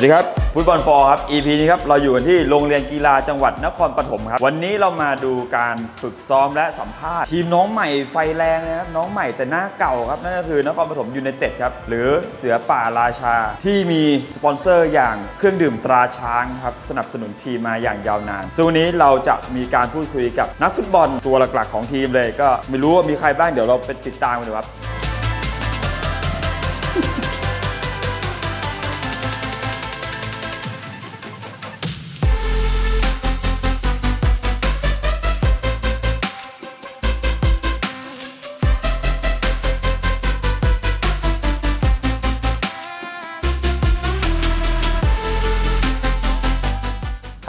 สวัสดีครับฟุตบอลฟอร์ครับ EP นี้ครับเราอยู่กันที่โรงเรียนกีฬาจังหวัดนครปฐมครับ วันนี้เรามาดูการฝึกซ้อมและสัมภาษณ์ ทีมน้องใหม่ไฟแรงนะครับน้องใหม่แต่หน้าเก่าครับนั่นก็คือนครปฐมยูไนเต็ดครับหรือเสือป่าราชา ที่มีสปอนเซอร์อย่างเครื่องดื่มตราช้างครับสนับสนุนทีมมาอย่างยาวนานซึ่งวันนี้เราจะมีการพูดคุยกับนักฟุตบอลตัวหลักๆ ของทีมเลย ก็ไม่รู้ว่ามีใครบ้างเดี๋ยวเราไปติดตามกันดูครับ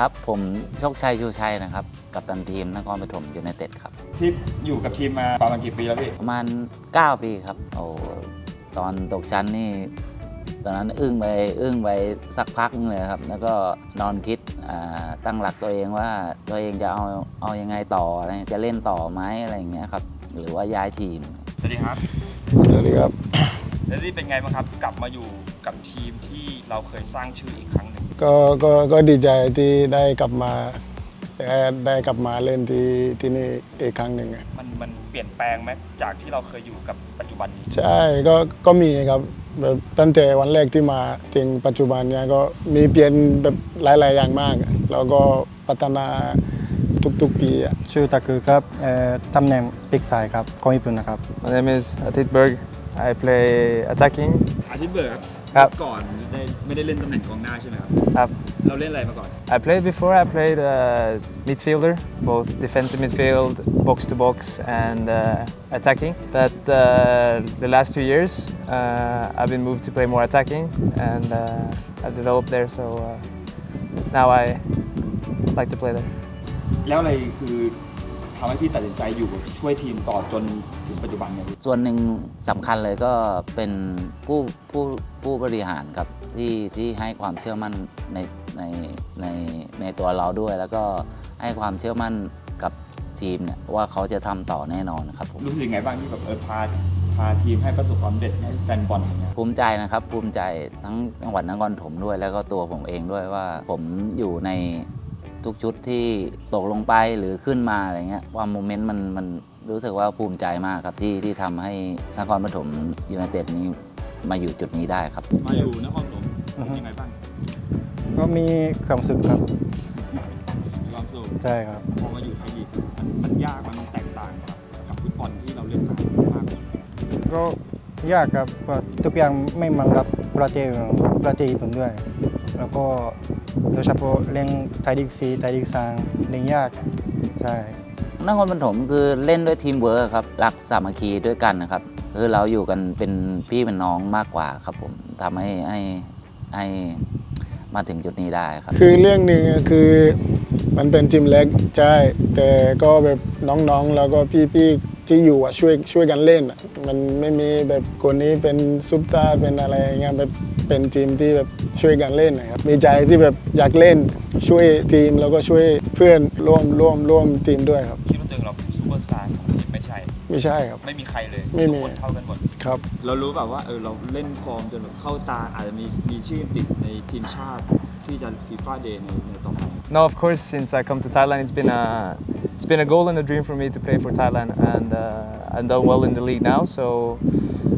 ครับ ผมโชคชัยชูชัยนะครับ กับตันทีมนครปฐมยูไนเต็ดครับพี่อยู่กับทีมมาประมาณกี่ปีแล้วพี่ ประมาณ 9 ปีครับ โอ้ตอนตกชั้นนี่ ตอนนั้นอึ้งไปอึ้งไปสักพักนึงเลยครับ แล้วก็นอนคิดอ่าตั้งหลักตัวเองว่าตัวเองจะเอาเอายังไงต่ออะไรจะเล่นต่อไหมอะไรอย่างเงี้ยครับ หรือว่าย้ายทีม สวัสดีครับ สวัสดีครับ แล้วนี่เป็นไงบ้างครับ กลับมาอยู่ กับทีมที่เราเคยสร้างชื่ออีกครั้งหนึ่งก็ก็ก็ดีใจที่ได้กลับมาได้ได้กลับมาเล่นที่ที่นี่อีกครั้งหนึ่งอะมันมันเปลี่ยนแปลงไหมจากที่เราเคยอยู่กับปัจจุบันนี้ ใช่ก็ก็มีครับแบบตั้งแต่วันแรกที่มาถึงปัจจุบันเนี้ยก็มีเปลี่ยนแบบหลาย ๆ อย่างมากอะแล้วก็พัฒนาทุกๆปีอะชื่อตะคือครับเอ่อตำแหน่งปีกซ้ายครับของญี่ปุ่นนะครับ My name is Atit Berg. I play attacking. อาทิตย์เบิร์ด ครับ ก่อนได้ไม่ได้เล่นตำแหน่งกองหน้าใช่ไหมครับ Up. เราเล่นอะไรมาก่อน I played before. I played uh, midfielder, both defensive midfield, box to box, and uh, attacking. But uh, the last two years, uh, I've been moved to play more attacking, and uh, I've developed there. So uh, now I like to play there. แล้วอะไรคือ ทำให้พี่ตัดสินใจอยู่ช่วยทีมต่อจนถึงปัจจุบันเนี่ยพี่ส่วนหนึ่งสำคัญเลยก็เป็นผู้ผู้ผู้บริหารครับที่ที่ให้ความเชื่อมั่นในในในในตัวเราด้วย แล้วก็ให้ความเชื่อมั่นกับทีมเนี่ยว่าเขาจะทำต่อแน่นอนครับผม รู้สึกยังไงบ้างที่แบบเออพาพาทีมให้ประสบความสำเร็จให้แฟนบอลอย่างเงี้ย ภูมิใจนะครับภูมิใจทั้งจังหวัดนครปฐมด้วยแล้วก็ตัวผมเองด้วยว่าผมอยู่ใน ทุกชุดที่ตกลงไปหรือขึ้นมาอะไรเงี้ยว่าโมเมนต์มันมันรู้สึกว่าภูมิใจมากครับที่ที่ทำให้นครปฐมยูไนเต็ดนี้มาอยู่จุดนี้ได้ครับ มาอยู่นครปฐมอือฮึ ยังไงบ้างก็มีความสุขครับ มีความสุขใช่ครับ พอมาอยู่ไทยลีกมันมันยากมันแตกต่างกับกับฟุตบอลที่เราเล่นมามากเลยก็ยากครับเพราะทุกอย่างไม่เหมือนกับประเทศประเทศญี่ปุ่นด้วย แล้วก็โดยเฉพาะเรื่องไทยลีกซีไทยลีกซางเล่นยากใช่นครปฐมคือเล่นด้วยทีมเวิร์คครับรักสามัคคีด้วยกันนะครับคือเราอยู่กันเป็นพี่เป็นน้องมากกว่าครับผมทำให้ให้ให้มาถึงจุดนี้ได้ครับ คือเรื่องหนึ่งอะคือมันเป็นทีมเล็กใช่ แต่ก็แบบน้องๆ แล้วก็พี่ๆ ที่อยู่อะช่วยช่วยกันเล่นอะมันไม่มีแบบคนนี้เป็นซุปตาร์เป็นอะไรอย่างเงี้ยแบบเป็นทีมที่แบบช่วยกันเล่นนะครับมีใจที่แบบอยากเล่นช่วยทีมแล้วก็ช่วยเพื่อนร่วมร่วมร่วมทีมด้วยครับ คิดว่าตัวเองเราซูเปอร์สตาร์ของทีมไม่ใช่ ไม่ใช่ครับ ไม่มีใครเลยไม่มี ทุกคนเท่ากันหมด ครับ เรารู้แบบว่าเออเราเล่นฟอร์มจนแบบเข้าตาอาจจะมีมีชื่อติดในทีมชาติที่จะฟีฟ่าเดย์ในในต่อไป No, of course, since I come to Thailand, it's been a it's been a goal and a dream for me to play for Thailand, and uh, I've done well in the league now. So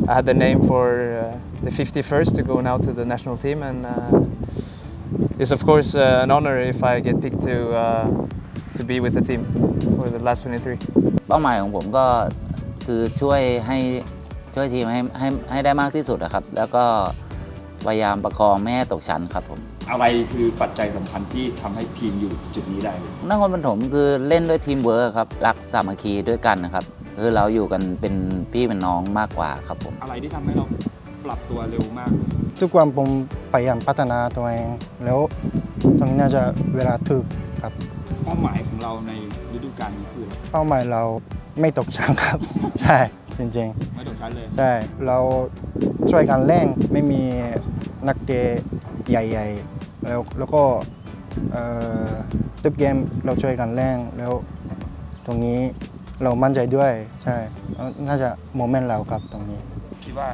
I had the name for uh, the 51st to go now to the national team, and uh, it's of course uh, an honor if I get picked to uh, to be with the team for the last 23. เป้าหมายของผมก็คือช่วยให้ช่วยทีมให้ให้ให้ได้มากที่สุดนะครับ แล้วก็พยายามประคองไม่ให้ตกชั้นครับผม อะไรคือปัจจัยสำคัญที่ทำให้ทีมอยู่จุดนี้ได้นครปฐมคือเล่นด้วยทีมเวิร์คครับ รักสามัคคีด้วยกันนะครับคือเราอยู่กันเป็นพี่เป็นน้องมากกว่าครับผม อะไรที่ทำให้เราปรับตัวเร็วมากเลยทุกวันผมพยายามพัฒนาตัวเอง แล้วตรงนี้น่าจะเวลาถึกครับ เป้าหมายของเราในฤดูกาลนี้คืออะไรเป้าหมายเราไม่ตกชั้นครับ ใช่ จริงไม่ตกชั้นเลย ๆ ใช่ เราช่วยกันเล่นไม่มี นักเตะใหญ่ๆ แล้วแล้วก็เอ่อทุกเกมเราช่วยกันเล่นแล้วตรงนี้เรามั่นใจด้วยใช่น่าจะโมเมนต์เราครับตรงนี้ คิดว่า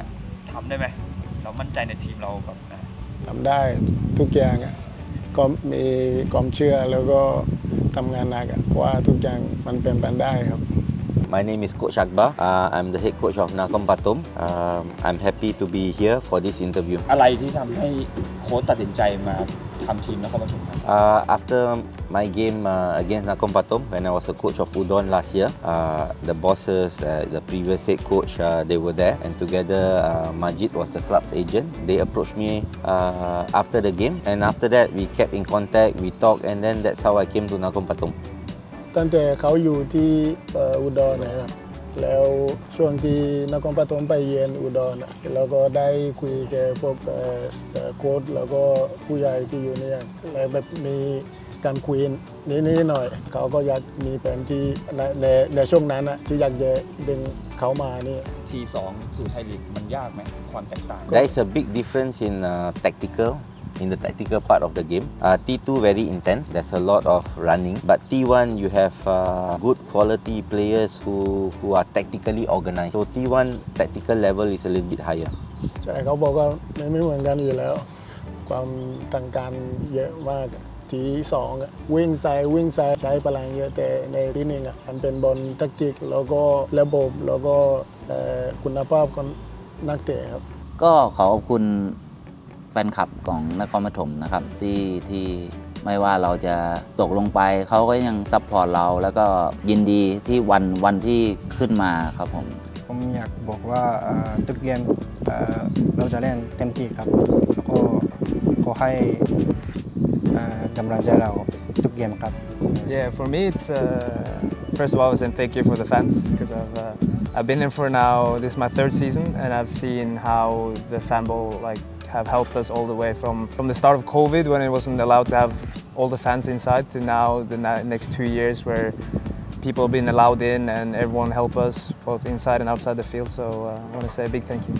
ทำได้ไหมเรามั่นใจในทีมเราแบบนะทำได้ทุกอย่างอะก็มีความเชื่อแล้วก็ทำงานหนักอะว่าทุกอย่างมันเป็นไปได้ครับ My name is Coach Akbar. Uh, I'm the head coach of Nakom Patom. Um, I'm happy to be here for this interview. อะไรที่ทำให้โค้ชตัดสินใจมาทำทีมนครปฐมครับ Uh, after my game uh, against Nakom Patom, when I was a coach of Udon last year, uh, the bosses, uh, the previous head coach, uh, they were there, and together uh, Majid was the club's agent. They approached me uh, after the game, and after that we kept in contact, we talked, and then that's how I came to Nakom Patom. ตั้งแต่เขาอยู่ที่เอ่ออุดรนะครับ แล้วช่วงที่นครปฐมไปเยือนอุดรน่ะเราก็ได้คุยกับพวกเอ่อเอ่อโค้ชแล้วก็ผู้ใหญ่ที่อยู่เนี่ยแล้วแบบมีการคุยนิดๆหน่อยๆเขาก็อยากมีแผนที่ในในในช่วงนั้นนะที่อยากจะดึงเขามานี่ทีสองสู่ไทยลีกมันยากไหมความแตกต่าง There is a big difference in uh, tactical. In the tactical part of the game, uh, T2 very intense. There's a lot of running, but T1 you have uh, good quality players who who are tactically organized. So T1 tactical level is a little bit higher. ใช่เขาบอกว่าไม่ไม่เหมือนกันอยู่แล้ว ความต่างกันเยอะมากทีสองอะวิ่งซ้ายวิ่งซ้ายใช้พลังเยอะแต่ในที่หนึ่งอะมันเป็นบอลแทคติกแล้วก็ระบบแล้วก็เอ่อคุณภาพของนักเตะครับ ก็ขอขอบคุณแฟ นคลับของนครปฐมนะครับที่ที่ไม่ว่าเราจะตกลงไปเขาก็ยังซัพพอร์ตเราแล้วก็ยินดีที่วันวันที่ขึ้นมาครับผม ผมอยากบอกว่าเอ่อทุกเกมเอ่อเราจะเล่นเต็มที่ครับ แล้วก็ขอให้เอ่อกำลังใจเราทุกเกมครับ Yeah, for me, it's uh, first of all, I was saying thank you for the fans because I've uh, I've been in for now. This is my third season, and I've seen how the fan ball like have helped us all the way from from the start of COVID when it wasn't allowed to have all the fans inside to now the na- next two years where people have been allowed in and everyone help us both inside and outside the field. So uh, I want to say a big thank you.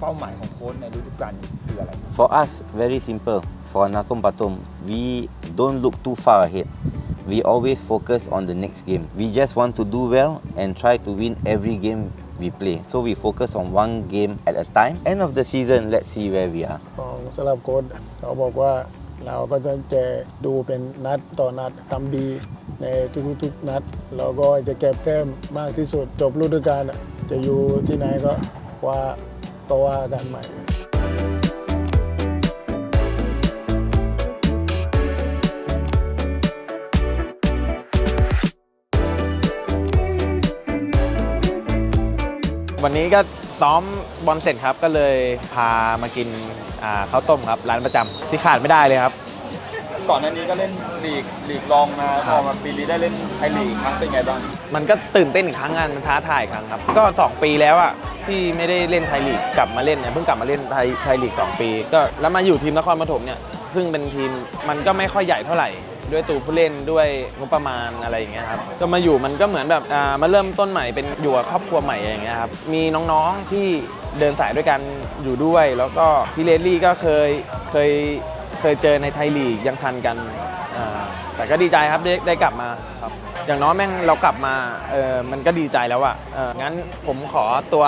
เป้าหมายของโค้ชในฤดูกาลนี้คืออะไร For us, very simple. For Nakom Patom, we don't look too far ahead. We always focus on the next game. We just want to do well and try to win every game we play. So we focus on one game at a time. End of the season, let's see where we are. ของสำหรับโค้ชเขาบอกว่าเราก็จะจะดูเป็นนัดต่อนัดทำดีในทุกๆนัดแล้วก็จะเก็บแต้มมากที่สุดจบฤดูกาลอะจะอยู่ที่ไหนก็ว่าก็ว่ากันใหม่ วันนี้ก็ซ้อมบอลเสร็จครับก็เลยพามากินอ่าข้าวต้มครับร้านประจำที่ขาดไม่ได้เลยครับ ก่อนหน้านี้ก็เล่นลีกลีกรองมาพอมาปีนี้ได้เล่นไทยลีกอีกครั้งเป็นไงบ้างมันก็ตื่นเต้นอีกครั้งงานมันท้าทายอีกครั้งครับ ก็ 2 ปีแล้วอะที่ไม่ได้เล่นไทยลีกกลับมาเล่นเนี่ยเพิ่งกลับมาเล่นไทยไทยลีก 2 ปี ก็แล้วมาอยู่ทีมนครปฐมเนี่ยซึ่งเป็นทีมมันก็ไม่ค่อยใหญ่เท่าไหร่ ด้วยตัวผู้เล่นด้วยงบประมาณอะไรอย่างเงี้ยครับก็มาอยู่มันก็เหมือนแบบอ่ามาเริ่มต้นใหม่เป็นอยู่กับครอบครัวใหม่อย่างเงี้ยครับมีน้องๆที่เดินสายด้วยกันอยู่ด้วย แล้วก็พี่เลลี่ก็เคยเคยเคยเจอในไทยลีกยังทันกันอ่าแต่ก็ดีใจครับได้ได้กลับมาครับอย่างน้อยแม่งเรากลับมาเออมันก็ดีใจแล้วอะเอองั้นผมขอตัว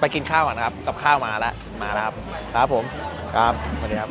ไปกินข้าวก่อนนะครับ กับข้าวมาแล้วมาแล้วครับครับผมครับสวัสดีครับ